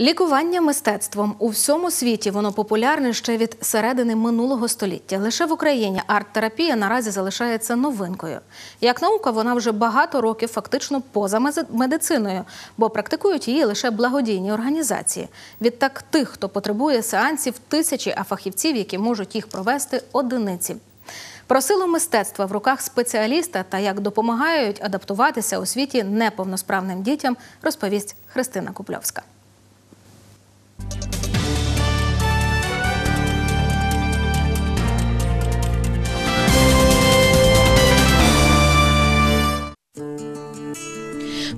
Лікування мистецтвом у всьому світі воно популярне ще від середини минулого століття. Лише в Україні арт-терапія наразі залишається новинкою. Як наука, вона вже багато років фактично поза медициною, бо практикують її лише благодійні організації. Відтак тих, хто потребує сеансів, тисячі, а фахівців, які можуть їх провести, одиниці. Про силу мистецтва в руках спеціаліста та як допомагають адаптуватися у світі неповносправним дітям, розповість Христина Купльовська.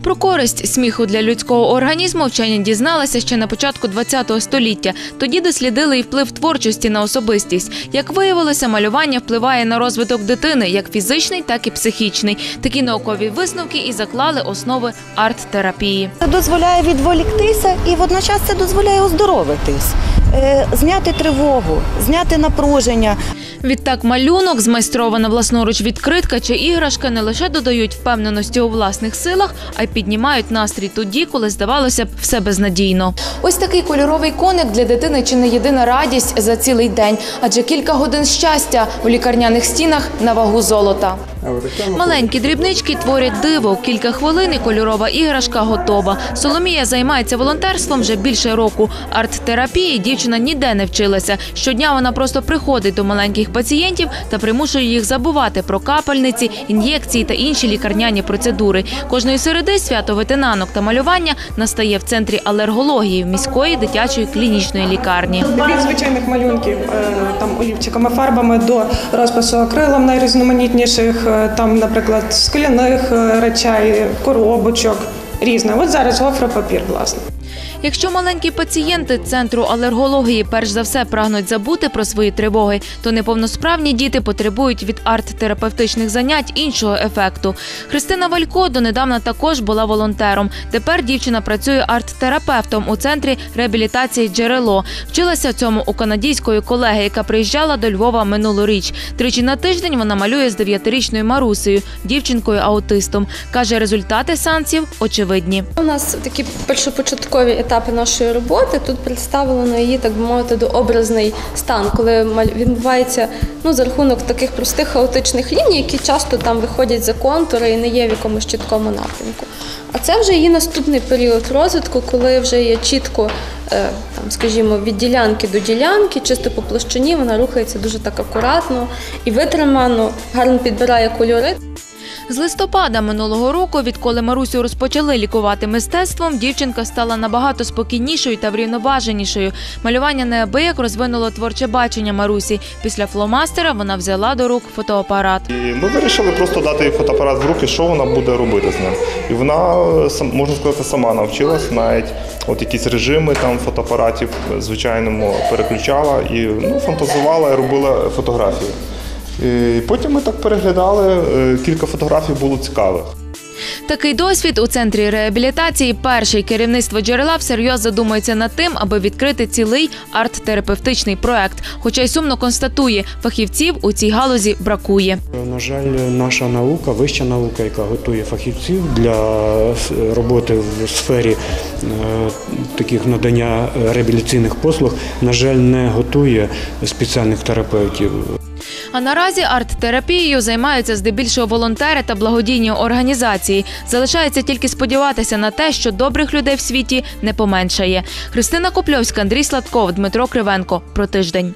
Про користь сміху для людського організму вчені дізналися ще на початку ХХ століття. Тоді дослідили і вплив творчості на особистість. Як виявилося, малювання впливає на розвиток дитини, як фізичний, так і психічний. Такі наукові висновки і заклали основи арт-терапії. Це дозволяє відволіктися і водночас це дозволяє оздоровитись, е, зняти тривогу, зняти напруження. Відтак, малюнок, змайстрована власноруч відкритка чи іграшка не лише додають впевненості у власних силах, а й піднімають настрій тоді, коли здавалося б все безнадійно. Ось такий кольоровий коник для дитини чи не єдина радість за цілий день, адже кілька годин щастя у лікарняних стінах на вагу золота. Маленькі дрібнички творять диво. Кілька хвилин і кольорова іграшка готова. Соломія займається волонтерством вже більше року. Арт-терапії дівчина ніде не вчилася. Щодня вона просто приходить до маленьких пацієнтів та примушує їх забувати про капельниці, ін'єкції та інші лікарняні процедури. Кожної середи свято ветенанок та малювання настає в центрі алергології в міської дитячої клінічної лікарні. Від звичайних малюнків е, там олівчиками, фарбами до розпису акрилом найрізноманітніших, там, наприклад, скляних е, речей, коробочок. Різне. От зараз гофропапір, власне. Якщо маленькі пацієнти центру алергології перш за все прагнуть забути про свої тривоги, то неповносправні діти потребують від арт-терапевтичних занять іншого ефекту. Христина Валько донедавна також була волонтером. Тепер дівчина працює арт-терапевтом у центрі реабілітації джерело. Вчилася цьому у канадійської колеги, яка приїжджала до Львова минулоріч. Тричі на тиждень вона малює з дев'ятирічною Марусею, дівчинкою аутистом. каже, результати сеансів очевидні. У нас такі першопочаткові етапи нашої роботи. Тут представлено її, так би мовити, дообразний стан, коли відбувається ну, за рахунок таких простих хаотичних ліній, які часто там виходять за контури і не є в якомусь чіткому напрямку. А це вже її наступний період розвитку, коли вже є чітко, е, там, скажімо, від ділянки до ділянки, чисто по площині, вона рухається дуже так акуратно і витримано, гарно підбирає кольори. З листопада минулого року, відколи Марусю розпочали лікувати мистецтвом, дівчинка стала набагато спокійнішою та врівноваженішою. Малювання неабияк розвинуло творче бачення Марусі. Після фломастера вона взяла до рук фотоапарат. Ми вирішили просто дати їй фотоапарат в руки, що вона буде робити з ним. І вона, е, можна сказати, сама навчилась навіть от якісь режими там фотоапаратів е, звичайному переключала і ну, фантазувала робила фотографії. І потім ми так переглядали, е, кілька фотографій було цікавих. Такий досвід у центрі реабілітації перший керівництво джерела всерйоз задумується над тим, аби відкрити цілий арт-терапевтичний проект. Хоча й сумно констатує, фахівців у цій галузі бракує. На жаль, наша наука, вища наука, яка готує фахівців для роботи в сфері е, таких надання реабілітаційних послуг, на жаль, не готує спеціальних терапевтів. А наразі арт-терапією займаються здебільшого волонтери та благодійні організації. Залишається тільки сподіватися на те, що добрих людей в світі не поменшає. Христина Копльовська, Андрій Сладков, Дмитро Кривенко. Про тиждень.